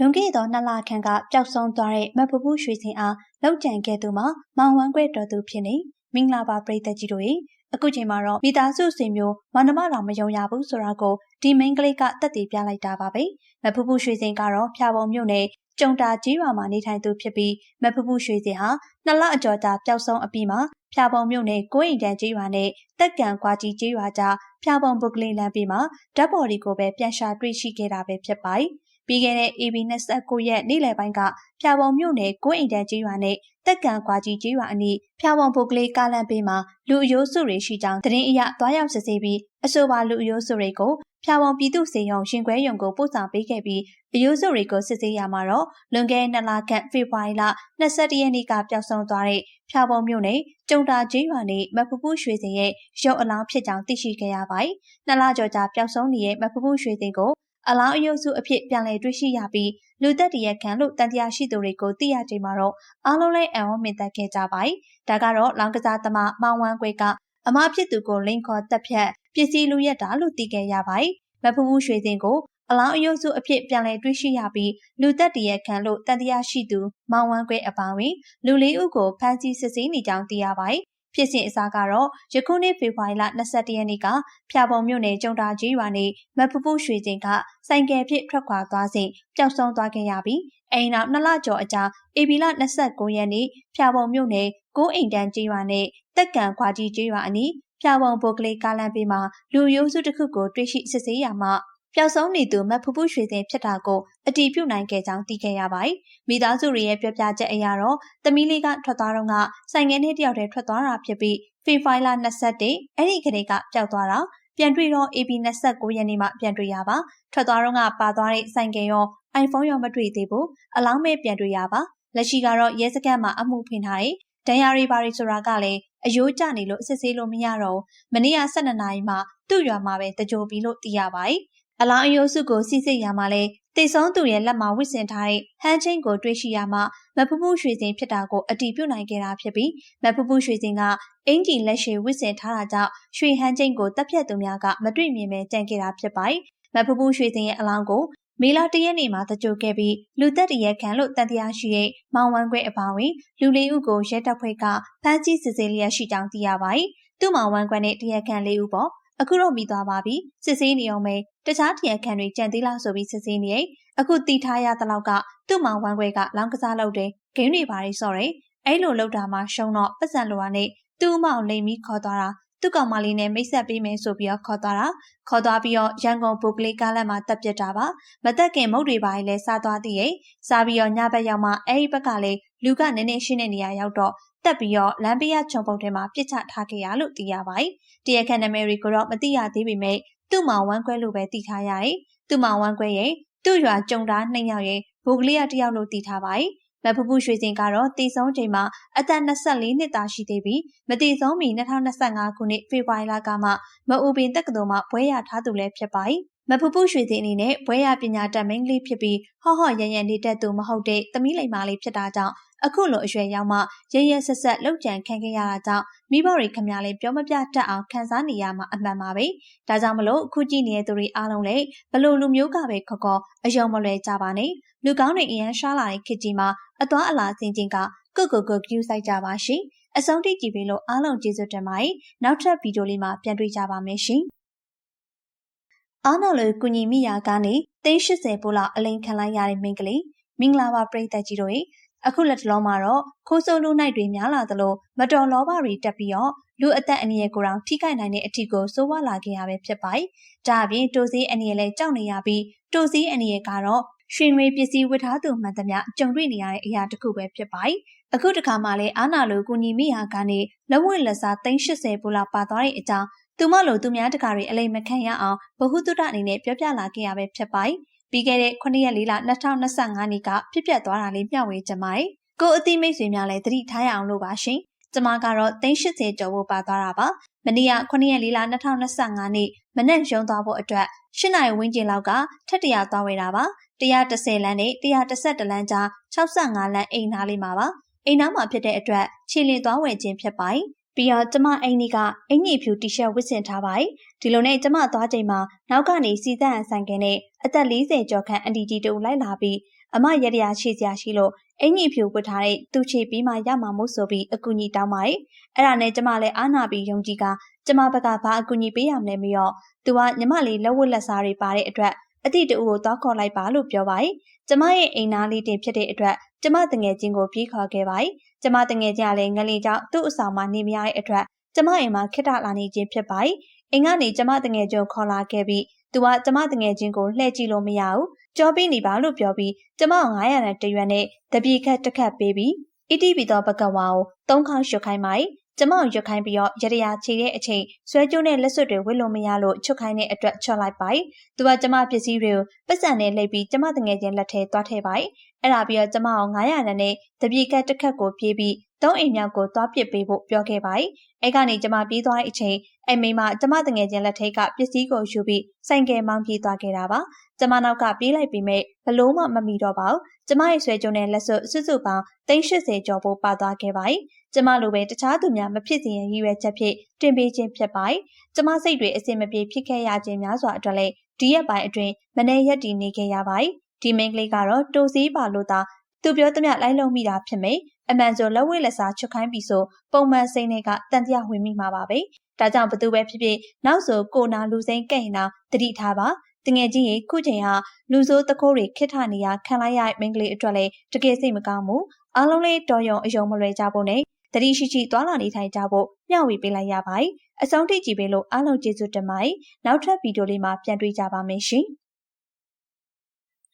လွန်ခဲ့သောနှစ်လခန့်ကပျောက်ဆုံးသွားတဲ့မဖူးဖူးရွှေစင်အားလောက်ကြံခဲ့သူမှာမောင်ဝမ်းခွဲတော်သူဖြစ်နေမင်္ဂလာပါပရိသတ်ကြီးတို့ရေအခုချိန်မှာတော့မိသားစုဆွေမျိုးမန္တမတော်မယုံရဘူးဆိုတာကိုဒီမိန်းကလေးကတက်တည်ပြလိုက်တာပါပဲမဖူးဖူးရွှေစင်ကတော့ဖျာပုံမြို့နယ်ကျုံတာကြီးရွာမှာနေထိုင်သူဖြစ်ပြီးမဖူးဖူးရွှေစင်ဟာနှစ်လအကျော်ကြာပျောက်ဆုံးအပြီးမှာဖျာပုံမြို့နယ်ကိုအိမ်တန်ကြီးရွာနဲ့တက်ကံကွာကြီးကြီးရွာကြားဖျာပုံပုတ်ကလေးလမ်းပြီးမှာဓာတ်ပေါ်ဒီကိုပဲပြန်ရှာတွေ့ရှိခဲ့တာပဲဖြစ်ပါတယ် ပြီးခဲ့တဲ့ AB 29ရက်နေ့လယ်ပိုင်းကဖျာပုံမြို့နယ်ကိုအိမ်တန်ကြီးရွာနဲ့တက်ကံကွာကြီးကြီးရွာအနီးဖျာပုံပုတ်ကလေးကားလမ်းဘေးမှာလူအယိုးစုတွေရှိကြောင်းသတင်းအရသွားရောက်စစ်ဆေးပြီးအဆိုပါလူအယိုးစုတွေကိုဖျာပုံပြည်သူစေယုံရှင်ခွဲယုံကိုပို့ဆောင်ပေးခဲ့ပြီးအယိုးစုတွေကိုစစ်ဆေးရမှာတော့လွန်ခဲ့တဲ့နှစ်လခန့်ဖေဖော်ဝါရီလ22ရက်နေ့ကပျောက်ဆုံးသွားတဲ့ဖျာပုံမြို့နယ်ကျုံတာကြီးရွာနေမဖူးဖူးရွှေစင်ရဲ့ရုပ်အလောင်းဖြစ်ကြောင်းသိရှိခဲ့ရပါတယ်။နှစ်လကျော်ကြာပျောက်ဆုံးနေတဲ့မဖူးဖူးရွှေစင်ကို အလောင်းအယုပ်စုအဖြစ်ပြန်လည်တွေ့ရှိရပြီးလူသက်တရက်ခံလို့တန်တရားရှိသူတွေကိုသိရချိန်မှာတော့အားလုံးလည်းအံ့ဩမြင်သက်ခဲ့ကြပါတယ်။ဒါကတော့လောင်ကစားသမားမောင်ဝမ်းခွေကအမဖြစ်သူကိုလိန်ခေါ်တက်ဖြတ်ပစ္စည်းလူရက်တာလို့သိခဲ့ရပါတယ်။မဖူးဖူးရွှေစင်ကိုအလောင်းအယုပ်စုအဖြစ်ပြန်လည်တွေ့ရှိရပြီးလူသက်တရက်ခံလို့တန်တရားရှိသူမောင်ဝမ်းခွေအပေါင်းဝင်လူလေးဦးကိုဖမ်းဆီးစစ်ဆေးနေကြောင်းသိရပါတယ်။ ဖြစ်စဉ်အစားကတော့ယခုနှစ်ဖေဖော်ဝါရီလ22ရက်နေ့ကဖျာပုံမြို့နယ်ကျုံတာကြီးရွာနေမဖူးဖူးရွှေချင်းကစိုင်ကယ်ဖြစ်ထွက်ခွာသွားစဉ်ပျောက်ဆုံးသွားခဲ့ရပြီးအိမ်နောက်နှစ်လကျော်အကြာဧပြီလ29ရက်နေ့ဖျာပုံမြို့နယ်ကိုအိမ်တန်းကြီးရွာနဲ့တက်ကံခွာကြီးကြီးရွာအနီးဖျာပုံပုတ်ကလေးကားလမ်းဘေးမှာလူရိုးစုတစ်ခုကိုတွေ့ရှိစစ်ဆေးရမှာ ပျောက်ဆုံးနေသူမဖူးဖူးရွှေစင်ဖြစ်တာကိုအတီးပြုတ်နိုင်ခဲ့ကြောင်းသိခဲ့ရပါတယ်။မိသားစုတွေရဲ့ပြောပြချက်အရတော့သမီးလေးကထွက်သွားတော့ကဆိုင်ငယ်နဲ့တယောက်တည်းထွက်သွားတာဖြစ်ပြီးဖေဖိုင်လာ21အဲ့ဒီကလေးကပျောက်သွားတာပြန်တွေ့တော့ AB 29ရက်နေ့မှပြန်တွေ့ရပါထွက်သွားတော့ကပါသွားတဲ့ဆိုင်ကယ်ရော iPhone ရောမတွေ့သေးဘူးအလောင်းမဲ့ပြန်တွေ့ရပါလက်ရှိကတော့ရဲစခန်းမှာအမှုဖွင့်ထားတယ်ဒဏ်ရာတွေဘာတွေဆိုတာကလည်းအယိုးကျနေလို့စစ်ဆေးလို့မရတော့မနေ့က12နာရီမှသူ့ရွာမှာပဲတကြိုပြီးလို့သိရပါတယ် အလောင်းအယိုးစုကိုစစ်စစ်ရမှာလဲတိတ်ဆုံးသူရဲ့လက်မှာဝစ်စင်ထားတဲ့ဟန်းချင်းကိုတွေ့ရှိရမှာမဖူးဖူးရွှေစင်ဖြစ်တာကိုအတီးပြုတ်နိုင်ခဲ့တာဖြစ်ပြီးမဖူးဖူးရွှေစင်ကအင်ဂျီလက်ရှိဝစ်စင်ထားတာကြောင့်ရွှေဟန်းချင်းကိုတပ်ဖြတ်သူများကမတွေ့မြင်ပဲကြံခဲ့တာဖြစ်ပါတယ်မဖူးဖူးရွှေစင်ရဲ့အလောင်းကိုမေလတရက်နေ့မှာတကြိုခဲ့ပြီးလူသက်တရက်ခံလို့တန်တရားရှိတဲ့မောင်ဝမ်းခွဲအပါဝင်လူလေးဦးကိုရဲတပ်ဖွဲ့ကဖမ်းဆီးစစ်ဆေးလျက်ရှိကြောင်းသိရပါတယ်။သူ့မောင်ဝမ်းခွဲနဲ့တရက်ခံလေးဦးပေါ့ အခုတော့မိသွားပါပြီစစ်ဆေးနေအောင်ပဲတခြားတရခံတွေကြံသေးလားဆိုပြီးစစ်ဆေးနေရင်အခုတီထားရသလောက်ကသူ့မောင်ဝမ်းခွဲကလောင်းကစားလုပ်တယ်ဂိမ်းတွေပါရီဆော့တယ်အဲ့လိုလုပ်တာမှရှုံတော့ပတ်စံလိုရနဲ့သူ့မောင်လိမ်ပြီးခေါ်သွားတာ သူ့ကောင်မလေးနဲ့မိတ်ဆက်ပေးမယ်ဆိုပြီးတော့ခေါ်သွားတာခေါ်သွားပြီးတော့ရန်ကုန်ပုတ်ကလေးကားလမ်းမှာတက်ပြစ်တာပါမတက်ခင်မုတ်တွေပါလဲစားသွားသေးရဲ့စားပြီးတော့ညဘက်ရောက်မှအဲ့ဒီဘက်ကလေလူကနည်းနည်းရှင်းတဲ့နေရာရောက်တော့တက်ပြီးတော့လမ်းဘေးရခြုံပုတ်ထဲမှာပြစ်ချထားခဲ့ရလို့သိရပါတယ်တရားခံနာမည်တွေကိုတော့မသိရသေးပေမဲ့သူ့မောင်ဝမ်းခွဲလို့ပဲသိထားရတယ်သူ့မောင်ဝမ်းခွဲရဲ့သူ့ရွာကြုံတာနှစ်ယောက်ရဲ့ဘိုကလေးရတယောက်လို့သိထားပါတယ် မဖဖူးရွှေစင်ကတော့တည်ဆုံးချိန်မှာအသက်24နှစ်သာရှိသေးပြီးမတည်ဆုံးမီ2025ခုနှစ်ဖေဖော်ဝါရီလကမှမအူပင်တက္ကသိုလ်မှဘွဲရထားသူလည်းဖြစ်ပါတယ်မဖူးဖူးရွှေစင်အနေနဲ့ဘွဲရပညာတတ်မင်းကလေးဖြစ်ပြီးဟော့ဟော့ရရန်နေတဲ့သူမဟုတ်တဲ့သမီးလိမ္မာလေးဖြစ်တာကြောင့် အခုလိုအရွယ်ရောက်မှရရဆက်ဆက်လှုပ်ကြံခံခဲ့ရတာကြောင့်မိဘတွေခမရလေးပြောမပြတတ်အောင်ခံစားနေရမှာအမှန်ပါပဲ။ဒါကြောင့်မလို့အခုကြည့်နေတဲ့သူတွေအားလုံးလည်းဘလို့လူမျိုးကပဲခေါ်ခေါ်အယုံမလွယ်ကြပါနဲ့။လူကောင်းတွေအရန်ရှားလာတဲ့ခေတ်ကြီးမှာအသွားအလာစင်ချင်းကကုတ်ကုတ်ကုတ်ကျူးဆိုင်ကြပါရှင်။အဆုံးထိကြည့်ပြီးလို့အားလုံးကျေးဇူးတင်ပါတယ်။နောက်ထပ်ဗီဒီယိုလေးမှာပြန်တွေ့ကြပါမယ်ရှင်။အားနာလိုကုညီမိယာကနေ380ပိုလောက်အလိန်ခံလိုက်ရတဲ့မိန်းကလေးမင်္ဂလာပါပရိသတ်ကြီးတို့ အခုလက်တလုံးမှာတော့ခိုးဆိုးလူနိုင်တွေများလာသလိုမတော်လောဘတွေတက်ပြီးတော့လူအသက်အန္တရာယ်ကိုတောင်ထိခိုက်နိုင်တဲ့အထီကိုစိုးဝါလာခဲ့ရပဲဖြစ်ပါတယ်။ဒါအပြင်တိုစီအန္တရာယ်လည်းကြောက်နေရပြီးတိုစီအန္တရာယ်ကတော့ရွှေငွေပစ္စည်းဝတ်ထားသူမှန်သမျှကြုံတွေ့နေရတဲ့အရာတစ်ခုပဲဖြစ်ပါတယ်။အခုတခါမှလည်းအာနာလိုကူညီမိဟာကနေလက်ဝတ်လက်စား380ပူလောက်ပါသွားတဲ့အကြောင်းသူမလိုသူများတကာတွေအလိမ်မခံရအောင်ဘဟုတုတအနေနဲ့ပြောပြလာခဲ့ရပဲဖြစ်ပါတယ်။ ပြီးခဲ့တဲ့9ရက်4လ2025နှစ်ကဖြစ်ပျက်သွားတာလေးမျှဝေကြပါတယ်။ကိုအသိမိတ်ဆွေများလည်းသတိထားရအောင်လို့ပါရှင်။ကျမကတော့380ကျော်ဖို့ပါသွားတာပါ။မနေ့က9ရက်4လ2025နှစ်မနေ့ရုံသွားဖို့အတွက်၈နိုင်ဝန်းကျင်လောက်ကထက်တရာသွားဝေတာပါ130လမ်းနဲ့131လမ်းကြား65လမ်းအိမ်နားလေးမှာပါအိမ်နားမှာဖြစ်တဲ့အတွက်ခြေလျင်သွားဝယ်ခြင်းဖြစ်ပါတယ် ပြီးတော့ကျမအိမ်ကြီးကအင်ကြီးဖြူတီရှပ်ဝတ်ဆင်ထားပါတယ်ဒီလိုနဲ့ကျမသွားချိန်မှာနောက်ကနေစီသက်အဆိုင်ကနဲ့အသက်40ကျော်ခန့်အန်တီကြီးတို့လိုက်လာပြီးအမရရရှိစရာရှိလို့အင်ကြီးဖြူဝတ်ထားတဲ့သူချီပြီးမှရမှာမို့ဆိုပြီးအကူကြီးတောင်းပါတယ်အဲ့ဒါနဲ့ကျမလည်းအားနာပြီးယုံကြည်ကကျမဘက်ကဘာအကူကြီးပေးရမလဲမရောသူကညီမလေးလက်ဝတ်လက်စားတွေပါတဲ့အတွက်အတိတူကိုသွားခေါ်လိုက်ပါလို့ပြောပါတယ်ကျမရဲ့အိမ်သားလေးတင်ဖြစ်တဲ့အတွက်ကျမတငယ်ချင်းကိုပြေးခေါ်ခဲ့ပါတယ်။ ကျမတငယ်ချင်းကလည်းငလေးကြောင့်သူ့အဆောင်မှာနေမရတဲ့အတွက်ကျမအိမ်မှာခိတလာနေခြင်းဖြစ်ပါတယ်။အိမ်ကနေကျမတငယ်ချင်းခေါ်လာခဲ့ပြီးသူကကျမတငယ်ချင်းကိုလှည့်ကြည့်လို့မရဘူး။ကြောပေးနေပါလို့ပြောပြီးကျမ900နဲ့တရွက်နဲ့တပြေခက်တစ်ခတ်ပေးပြီးအီတီဘီတော်ဘကဝါကိုသုံးခေါက်ရွတ်ခိုင်းပါတယ်ကျမကိုရွတ်ခိုင်းပြီးတော့ရရချေတဲ့အချိန်ဆွဲကြိုးနဲ့လက်စွပ်တွေဝစ်လို့မရလို့ချွတ်ခိုင်းတဲ့အတွက်ချော့လိုက်ပါ။သူကကျမပစ္စည်းတွေကိုပတ်စံနဲ့လှိပ်ပြီးကျမတငယ်ချင်းလက်ထဲသွားထည့်ပါ။ အဲ့ဒါပြီးတော့ကျမကို900နဲ့တပြေကတ်တစ်ခတ်ကိုပြေးပြီးသုံးအိမ်မြောက်ကိုသွားပစ်ပေးဖို့ပြောခဲ့ပါ။အဲ့ကနေကျမပြေးသွားတဲ့အချိန်အဲ့မိမကျမတငယ်ချင်းလက်ထဲကပစ္စည်းကိုယူပြီးဆိုင်ကယ်မောင်းပြေးသွားခဲ့တာပါ။ကျမနောက်ကပြေးလိုက်ပြီးမဲ့ဘလို့မှမမီတော့ပါဘူး။ကျမရဲ့ဆွဲကြုံနဲ့လက်စွပ်စွတ်စွတ်ပေါင်း380ကျော်ဖို့ပါသွားခဲ့ပါ၏။ကျမလိုပဲတခြားသူများမဖြစ်စေရန်ရည်ရွယ်ချက်ဖြင့်တင်ပေးခြင်းဖြစ်ပါ၏။ကျမစိတ်တွေအစင်မပြေဖြစ်ခဲ့ရခြင်းများစွာအတွက်လည်းဒီရက်ပိုင်းအတွင်းမနေရက်တည်နေခဲ့ရပါ၏။ ဒီမင်းကလေးကတော့တိုးစည်းပါလို့သာသူပြောသမျှလိုက်လုံးမိတာဖြစ်မယ်။အမှန်ဆိုလက်ဝဲလက်စားချွတ်ခိုင်းပြီဆိုပုံမှန်စိတ်တွေကတန်တရားဝင်မိမှာပါပဲ။ဒါကြောင့်ဘသူပဲဖြစ်ဖြစ်နောက်ဆိုကိုနာလူစိမ့်ကဲ့ရင်တော့တတိထားပါတငယ်ချင်းရေခုချိန်ဟာလူဆိုးတခိုးတွေခစ်ထနေရခံလိုက်ရမင်းကလေးအတွက်လည်းတကယ်စိတ်မကောင်းဘူးအားလုံးလေးတော်ရုံအယုံမလွယ်ကြဖို့နဲ့တတိရှိရှိသွားလာနေထိုင်ကြဖို့မျှဝေပေးလိုက်ရပါတယ်အဆုံးထိကြည့်ပေးလို့အားလုံးကျေးဇူးတင်ပါတယ်နောက်ထပ်ဗီဒီယိုလေးမှာပြန်တွေ့ကြပါမယ်ရှင်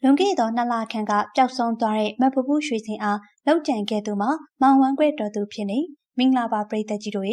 လွန်ခဲ့သောနှစ်လခန့်ကပျောက်ဆုံးသွားတဲ့မပပူးရွှေစင်အားလောက်ကြံခဲ့သူမှာမောင်ဝမ်းခွဲတော်သူဖြစ်နေမင်္ဂလာပါပရိသတ်ကြီးတို့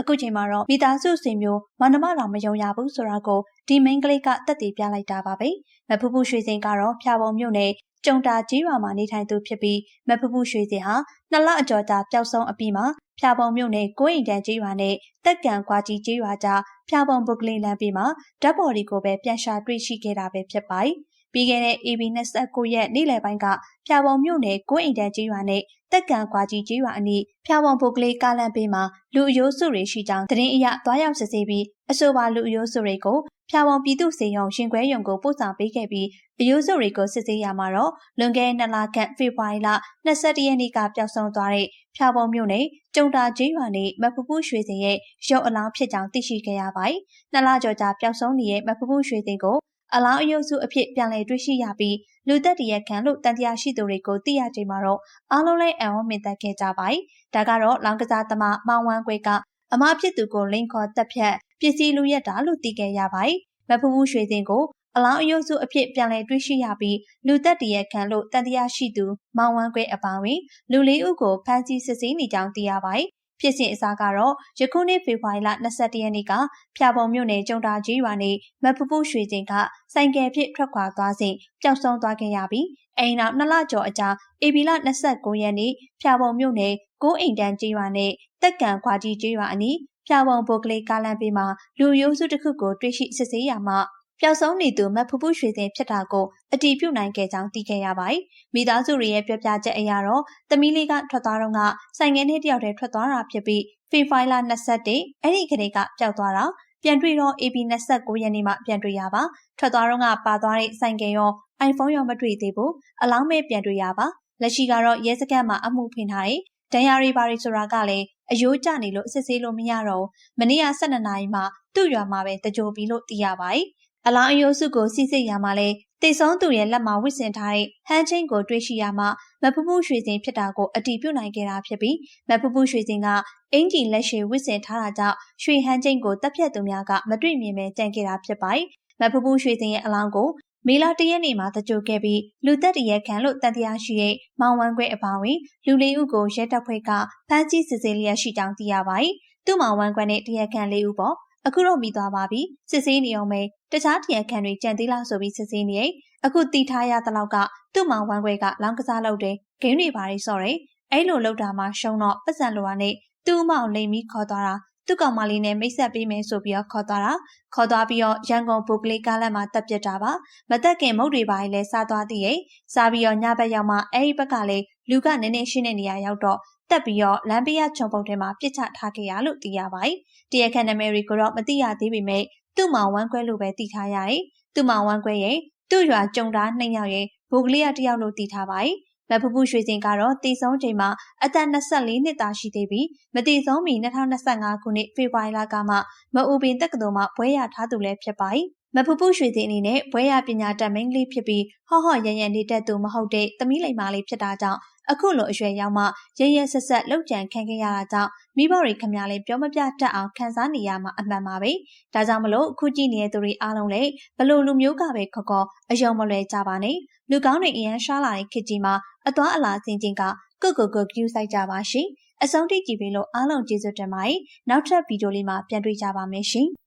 အခုချိန်မှာတော့မိသားစုဆွေမျိုးမန္တမတော်မယုံရဘူးဆိုတာကိုဒီမိန်းကလေးကတက်တည်ပြလိုက်တာပါပဲမဖူးဖူးရွှေစင်ကတော့ဖျာပုံမြို့နယ်ကျုံတာကြီးရွာမှာနေထိုင်သူဖြစ်ပြီးမဖူးဖူးရွှေစင်ဟာနှစ်လအကျော်ကြာပျောက်ဆုံးအပြီးမှာဖျာပုံမြို့နယ်ကိုအိမ်တန်းကြီးရွာနဲ့တက်ကံကွာကြီးကြီးရွာကြားဖျာပုံပုတ်ကလေးလမ်းပြီးမှာဓာတ်ပေါ်ဒီကိုပဲပြန်ရှာတွေ့ရှိခဲ့တာပဲဖြစ်ပါတယ် ပြီးခဲ့တဲ့ AB 29ရက်နေ့လယ်ပိုင်းကဖျာပုံမြို့နယ်ကိုအိမ်တန်းကြီးရွာနဲ့တက်ကံကွာကြီးကြီးရွာအနီးဖျာပုံပုတ်ကလေးကားလမ်းဘေးမှာလူအယိုးစုတွေရှိကြောင်းသတင်းအရသွားရောက်စစ်ဆေးပြီးအဆိုပါလူအယိုးစုတွေကိုဖျာပုံပြည်သူစေယုံရှင်ခွဲရုံကိုပို့ဆောင်ပေးခဲ့ပြီးအယိုးစုတွေကိုစစ်ဆေးရမှာတော့လွန်ခဲ့တဲ့နှစ်လခန့်ဖေဖော်ဝါရီလ22ရက်နေ့ကပျောက်ဆုံးသွားတဲ့ဖျာပုံမြို့နယ်ကျုံတာကြီးရွာနေမဖူးဖူးရွှေစင်ရဲ့ရုပ်အလောင်းဖြစ်ကြောင်းသိရှိခဲ့ရပါတယ်။နှစ်လကျော်ကြာပျောက်ဆုံးနေတဲ့မဖူးဖူးရွှေစင်ကို အလောင်းအယုတ်စုအဖြစ်ပြန်လည်တွေ့ရှိရပြီးလူသက်တရက်ခံလို့တန်တရားရှိသူတွေကိုသိရချိန်မှာတော့အားလုံးလည်းအံ့ဩမြင့်သက်ခဲ့ကြပါတယ်။ဒါကတော့လောင်ကစားသမားမောင်ဝမ်းခွေကအမဖြစ်သူကိုလိန်ခေါ်တက်ဖြတ်ပစ္စည်းလူရက်တာလို့သိခဲ့ရပါတယ်။မဖူးဖူးရွှေစင်ကိုအလောင်းအယုတ်စုအဖြစ်ပြန်လည်တွေ့ရှိရပြီးလူသက်တရက်ခံလို့တန်တရားရှိသူမောင်ဝမ်းခွေအပါဝင်လူလေးဦးကိုဖမ်းဆီးစစ်ဆေးနေကြောင်းသိရပါတယ် ဖြစ်စဉ်အစားကတော့ယခုနှစ်ဖေဖော်ဝါရီလ22ရက်နေ့ကဖျာပုံမြို့နယ်ကျုံတာကြီးရွာနေမပူပူရွှေစင်ကဆိုင်ကယ်ဖြင့်ထွက်ခွာသွားစဉ်ပျောက်ဆုံးသွားခဲ့ရပြီးအိမ်နောက်နှစ်လကျော်အကြာဧပြီလ29ရက်နေ့ဖျာပုံမြို့နယ်ကိုးအိမ်တန်းကြီးရွာနဲ့တက်ကံခွာကြီးကြီးရွာအနီးဖျာပုံဘုတ်ကလေးကားလမ်းဘေးမှာလူရိုးစုတစ်ခုကိုတွေ့ရှိစစ်ဆေးရမှာ ပျောက်ဆုံးနေသူမဖူးဖူးရွှေစင်ဖြစ်တာကိုအတီးပြုတ်နိုင်ခဲ့ကြောင်းသိခဲ့ရပါတယ်။မိသားစုတွေရဲ့ပြောပြချက်အရတော့သမီးလေးကထွက်သွားတော့ကဆိုင်ငယ်နဲ့တယောက်တည်းထွက်သွားတာဖြစ်ပြီးဖေဖိုင်လာ21အဲ့ဒီကလေးကပျောက်သွားတာပြန်တွေ့တော့ AB 29ရက်နေ့မှပြန်တွေ့ရပါထွက်သွားတော့ကပါသွားတဲ့ဆိုင်ကယ်ရော iPhone ရောမတွေ့သေးဘူးအလောင်းမဲ့ပြန်တွေ့ရပါလက်ရှိကတော့ရဲစခန်းမှာအမှုဖွင့်ထားတယ်ဒဏ်ရာတွေဘာတွေဆိုတာကလည်းအယိုးကျနေလို့စစ်ဆေးလို့မရတော့မနေ့က12နာရီမှသူ့ရွာမှာပဲတကြိုပြီးလို့သိရပါတယ် အလောင်းအယိုးစုကိုစီစစ်ရမှာလဲတိတ်ဆုံးသူရဲ့လက်မှာဝစ်စင်ထားတဲ့ဟန်းချင်းကိုတွေ့ရှိရမှမဖူးဖူးရွှေစင်ဖြစ်တာကိုအတည်ပြုနိုင်ခဲ့တာဖြစ်ပြီးမဖူးဖူးရွှေစင်ကအင်ဂျီလက်ရှိဝစ်စင်ထားတာကြောင့်ရွှေဟန်းချင်းကိုတပ်ဖြတ်သူများကမတွေ့မြင်ပဲကြံခဲ့တာဖြစ်ပါတယ်။မဖူးဖူးရွှေစင်ရဲ့အလောင်းကိုမေလာတရက်နေ့မှာတကြိုခဲ့ပြီးလူသက်တရက်ခံလို့တန်တရားရှိတဲ့မောင်ဝမ်းခွဲအပါဝင်လူလေးဦးကိုရဲတပ်ဖွဲ့ကဖမ်းဆီးစစ်ဆေးလျက်ရှိကြောင်းသိရပါတယ်။သူ့မောင်ဝမ်းခွဲနဲ့တရက်ခံလေးဦးပေါ့အခုတော့မိသွားပါပြီစစ်ဆေးနေအောင်ပဲ တခြားတရားခံတွေကြံသေးလားဆိုပြီးစစ်ဆေးနေအခုတီထားရတဲ့လောက်ကသူ့မောင်ဝမ်းခွဲကလောင်းကစားလုပ်တယ်ဂိမ်းတွေပါရီဆော့တယ်အဲ့လိုလုပ်တာမှရှုံတော့ပတ်စံလိုပါနဲ့သူ့မောင်လိမ်ပြီးခေါ်သွားတာသူ့ကောင်မလေးနဲ့မိတ်ဆက်ပေးမယ်ဆိုပြီးတော့ခေါ်သွားတာခေါ်သွားပြီးတော့ရန်ကုန်ပုတ်ကလေးကားလမ်းမှာတက်ပြစ်တာပါမတက်ခင်မုတ်တွေပါလဲစားသွားသေးရဲ့စားပြီးတော့ညဘက်ရောက်မှအဲ့ဒီဘက်ကလေလူကနည်းနည်းရှင်းတဲ့နေရာရောက်တော့တက်ပြီးတော့လမ်းဘေးရချုံပုတ်ထဲမှာပြစ်ချထားခဲ့ရလို့သိရပါတယ်။တရားခံနာမည်တွေကိုတော့မသိရသေးပေမဲ့ သူ့မှာဝမ်းကွဲလို့ပဲသိထားရတယ်။သူ့မှာဝမ်းကွဲရဲ့သူ့ရွာကြုံသားနှစ်ယောက်ရဲ့ဘိုကလေးရတယောက်လို့သိထားပါတယ်။မဖဖူးရွှေစင်ကတော့တည်ဆုံးချိန်မှာအသက်24နှစ်သားရှိသေးပြီးမတည်ဆုံးမီ2025ခုနှစ်ဖေဖော်ဝါရီလကမှမအူပင်တက္ကသိုလ်မှာဘွဲရထားသူလည်းဖြစ်ပါတယ်။ မဖူးဖူးရွှေစင်အနေနဲ့ဘွဲရပညာတတ်မိန်းကလေးဖြစ်ပြီးဟော့ဟော့ရရနေတတ်သူမဟုတ်တဲ့သမီးလိမ္မာလေးဖြစ်တာကြောင့်အခုလိုအရွယ်ရောက်မှရရဆက်ဆက်လောက်ကြံခံခဲ့ရတာကြောင့်မိဘတွေခမများလေးပြောမပြတတ်အောင်ခံစားနေရမှာအမှန်ပါပဲ။ဒါကြောင့်မလို့အခုကြည့်နေတဲ့သူတွေအားလုံးလည်းဘလို့လူမျိုးကပဲခေါ်ခေါ်အယုံမလွယ်ကြပါနဲ့။လူကောင်းတွေအရန်ရှားလာတဲ့ခေတ်ကြီးမှာအသွားအလာစင်ချင်းကကုတ်ကုတ်ကုတ်ကျူးဆိုင်ကြပါရှင်။အဆုံးထိကြည့်ပြီးလို့အားလုံးကျေးဇူးတင်ပါတယ်။နောက်ထပ်ဗီဒီယိုလေးမှာပြန်တွေ့ကြပါမယ်ရှင်။